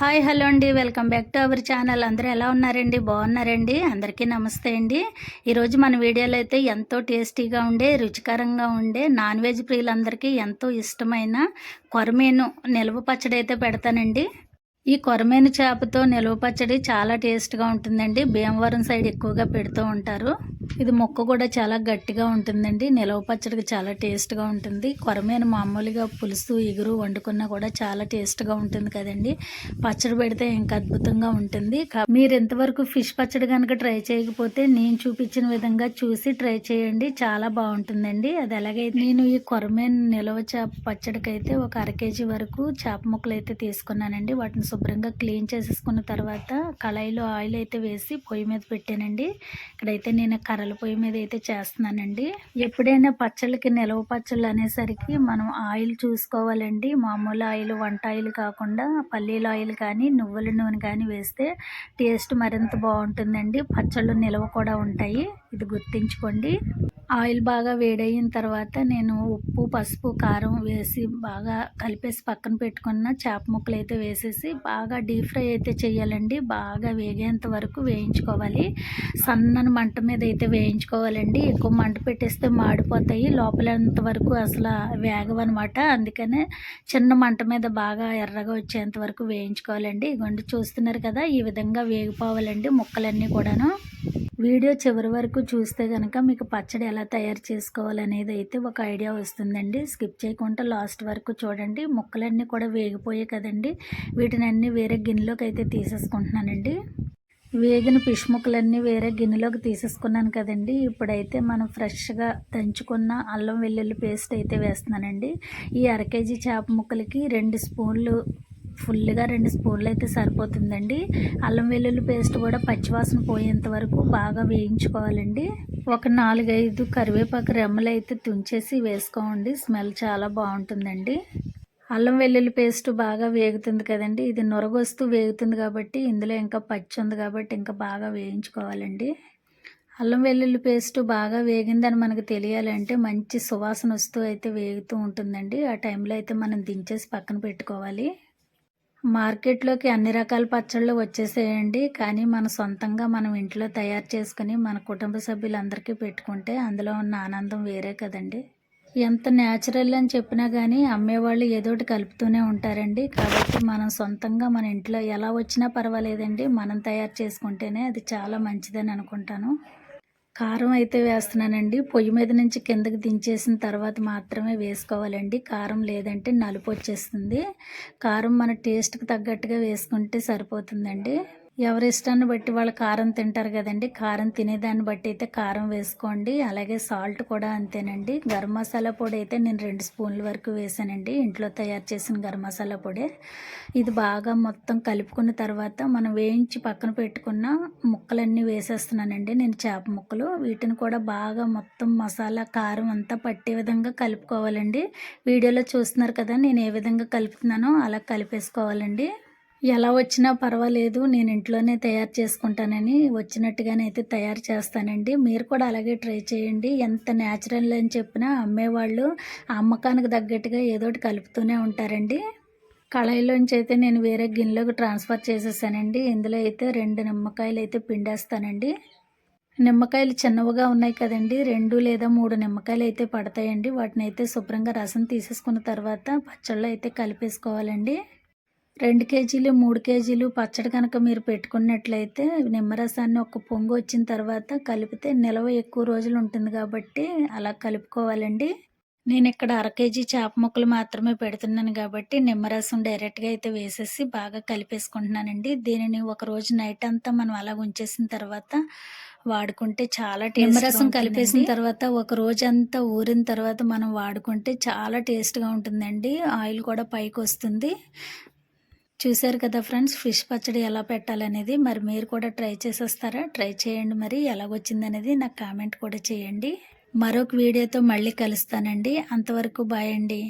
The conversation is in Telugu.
హాయ్ హలో అండి. Welcome back to our channel. అందరూ ఎలా ఉన్నారండి? బాగున్నారండి? అందరికీ నమస్తే అండి. ఈరోజు మన వీడియోలో అయితే ఎంతో టేస్టీగా ఉండే రుచికరంగా ఉండే నాన్ వెజ్ ప్రియులందరికీ ఎంతో ఇష్టమైన కొరమేను నిల్వ పచ్చడి అయితే పెడతానండి. ఈ కొరమేను చేపతో నిల్వ పచ్చడి చాలా టేస్ట్గా ఉంటుందండి. భీమవరం సైడ్ ఎక్కువగా పెడుతూ ఉంటారు. ఇది మొక్క కూడా చాలా గట్టిగా ఉంటుందండి. నిలవ పచ్చడికి చాలా టేస్ట్గా ఉంటుంది. కొరమేను మామూలుగా పులుసు ఎగురు వండుకున్నా కూడా చాలా టేస్ట్గా ఉంటుంది కదండి. పచ్చడి పెడితే ఇంకా అద్భుతంగా ఉంటుంది. మీరు ఎంతవరకు ఫిష్ పచ్చడి కనుక ట్రై చేయకపోతే నేను చూపించిన విధంగా చూసి ట్రై చేయండి. చాలా బాగుంటుందండి. అది ఎలాగైతే నేను ఈ కొరమేను నిలవ చేప పచ్చడికైతే ఒక అర కేజీ వరకు చేప ముక్కలు అయితే తీసుకున్నానండి. వాటిని శుభ్రంగా క్లీన్ చేసేసుకున్న తర్వాత కళాయిలో ఆయిల్ అయితే వేసి పొయ్యి మీద పెట్టానండి. ఇక్కడైతే నేను కర్రల పొయ్యి మీద అయితే చేస్తున్నానండి. ఎప్పుడైనా పచ్చళ్ళకి నిలవ పచ్చళ్ళు అనేసరికి మనం ఆయిల్ చూసుకోవాలండి. మామూలు ఆయిల్ వంట ఆయిల్ కాకుండా పల్లీల ఆయిల్ కానీ నువ్వుల నూనె కానీ వేస్తే టేస్ట్ మరింత బాగుంటుందండి. పచ్చళ్ళు నిలవ కూడా ఉంటాయి. ఇది గుర్తించుకోండి. ఆయిల్ బాగా వేడయిన తర్వాత నేను ఉప్పు పసుపు కారం వేసి బాగా కలిపేసి పక్కన పెట్టుకున్న చేప ముక్కలు అయితే వేసేసి బాగా డీప్ ఫ్రై అయితే చేయాలండి బాగా వేగేంత వరకు వేయించుకోవాలి. సన్నని మంట మీద అయితే వేయించుకోవాలండి. ఎక్కువ మంట పెట్టేస్తే మాడిపోతాయి. లోపలంత వరకు అసలు వేగవన్నమాట అందుకనే చిన్న మంట మీద బాగా ఎర్రగా వచ్చేంత వరకు వేయించుకోవాలండి. ఇగోండి చూస్తున్నారు కదా ఈ విధంగా వేగిపోవాలండి ముక్కలన్నీ కూడాను. వీడియో చివరి వరకు చూస్తే కనుక మీకు పచ్చడి ఎలా తయారు చేసుకోవాలనేది అయితే ఒక ఐడియా వస్తుందండి. స్కిప్ చేయకుండా లాస్ట్ వరకు చూడండి. ముక్కలన్నీ కూడా వేగిపోయాయి కదండి. వీటిని అన్నీ వేరే గిన్నెలోకి అయితే తీసేసుకుంటున్నానండి. వేగిన ఫిష్ ముక్కలన్నీ వేరే గిన్నెలోకి తీసేసుకున్నాను కదండి. ఇప్పుడైతే మనం ఫ్రెష్గా దంచుకున్న అల్లం వెల్లుల్లి పేస్ట్ అయితే వేస్తున్నానండి. ఈ అర కేజీ చేప ముక్కలకి రెండు స్పూన్లు ఫుల్గా రెండు స్పూన్లు అయితే సరిపోతుందండి. అల్లం వెల్లుల్లి పేస్ట్ కూడా పచ్చివాసన పోయేంత వరకు బాగా వేయించుకోవాలండి. ఒక నాలుగైదు కరివేపాకు రెమ్మలు అయితే తుంచేసి వేసుకోండి. స్మెల్ చాలా బాగుంటుందండి. అల్లం వెల్లుల్లి పేస్ట్ బాగా వేగుతుంది కదండి. ఇది నొరగొస్తూ వేగుతుంది కాబట్టి ఇందులో ఇంకా పచ్చి ఉంది కాబట్టి ఇంకా బాగా వేయించుకోవాలండి. అల్లం వెల్లుల్లి పేస్ట్ బాగా వేగిందని మనకు తెలియాలంటే మంచి సువాసన వస్తూ అయితే వేగుతూ ఉంటుందండి. ఆ టైంలో అయితే మనం దించేసి పక్కన పెట్టుకోవాలి. మార్కెట్లోకి అన్ని రకాల పచ్చళ్ళు వచ్చేసేయండి. కానీ మన సొంతంగా మనం ఇంట్లో తయారు చేసుకుని మన కుటుంబ సభ్యులందరికీ పెట్టుకుంటే అందులో ఉన్న ఆనందం వేరే కదండి. ఎంత న్యాచురల్ అని చెప్పినా కానీ అమ్మేవాళ్ళు ఏదోటి కలుపుతూనే ఉంటారండి. కాబట్టి మనం సొంతంగా మన ఇంట్లో ఎలా వచ్చినా పర్వాలేదండి. మనం తయారు చేసుకుంటేనే అది చాలా మంచిదని అనుకుంటాను. కారం అయితే వేస్తున్నానండి. పొయ్యి మీద నుంచి కిందకి దించేసిన తర్వాత మాత్రమే వేసుకోవాలండి. కారం లేదంటే నలుపు వచ్చేస్తుంది. కారం మన టేస్ట్కి తగ్గట్టుగా వేసుకుంటే సరిపోతుందండి. ఎవరి ఇష్టాన్ని బట్టి వాళ్ళు కారం తింటారు కదండి. కారం తినేదాన్ని బట్టి అయితే కారం వేసుకోండి. అలాగే సాల్ట్ కూడా అంతేనండి. గరం మసాలా పొడి అయితే నేను రెండు స్పూన్ల వరకు వేసానండి. ఇంట్లో తయారు చేసిన గరం మసాలా పొడి. ఇది బాగా మొత్తం కలుపుకున్న తర్వాత మనం వేయించి పక్కన పెట్టుకున్న ముక్కలన్నీ వేసేస్తున్నానండి నేను చేప ముక్కలు. వీటిని కూడా బాగా మొత్తం మసాలా కారం అంతా పట్టే విధంగా కలుపుకోవాలండి. వీడియోలో చూస్తున్నారు కదా నేను ఏ విధంగా కలుపుతున్నానో అలా కలిపేసుకోవాలండి. ఎలా వచ్చినా పర్వాలేదు నేను ఇంట్లోనే తయారు చేసుకుంటానని వచ్చినట్టుగానే అయితే తయారు చేస్తానండి. మీరు కూడా అలాగే ట్రై చేయండి. ఎంత న్యాచురల్ అని చెప్పినా అమ్మేవాళ్ళు ఆ అమ్మకానికి తగ్గట్టుగా ఏదోటి కలుపుతూనే ఉంటారండి. కళాయిలోంచి అయితే నేను వేరే గిన్నెలోకి ట్రాన్స్ఫర్ చేసేసానండి. ఇందులో అయితే రెండు నిమ్మకాయలు అయితే పిండేస్తానండి. నిమ్మకాయలు చిన్నవిగా ఉన్నాయి కదండి. రెండు లేదా మూడు నిమ్మకాయలు అయితే పడతాయండి. వాటిని అయితే శుభ్రంగా రసం తీసేసుకున్న తర్వాత పచ్చళ్ళు అయితే కలిపేసుకోవాలండి. రెండు కేజీలు మూడు కేజీలు పచ్చడి కనుక మీరు పెట్టుకున్నట్లయితే నిమ్మరసాన్ని ఒక పొంగు వచ్చిన తర్వాత కలిపితే నిల్వ ఎక్కువ రోజులు ఉంటుంది కాబట్టి అలా కలుపుకోవాలండి. నేను ఇక్కడ అర కేజీ చేప ముక్కలు మాత్రమే పెడుతున్నాను కాబట్టి నిమ్మరసం డైరెక్ట్గా అయితే వేసేసి బాగా కలిపేసుకుంటున్నానండి. దీనిని ఒక రోజు నైట్ అంతా మనం అలా ఉంచేసిన తర్వాత వాడుకుంటే చాలా నిమ్మరసం కలిపేసిన తర్వాత ఒక రోజంతా ఊరిన తర్వాత మనం వాడుకుంటే చాలా టేస్ట్గా ఉంటుందండి. ఆయిల్ కూడా పైకి వస్తుంది. చూశారు కదా ఫ్రెండ్స్ ఫిష్ పచ్చడి ఎలా పెట్టాలనేది. మరి మీరు కూడా ట్రై చేసేస్తారా? ట్రై చేయండి మరి ఎలాగొచ్చిందనేది నాకు కామెంట్ కూడా చేయండి. మరొక వీడియోతో మళ్ళీ కలుస్తానండి. అంతవరకు బాయ్ అండి.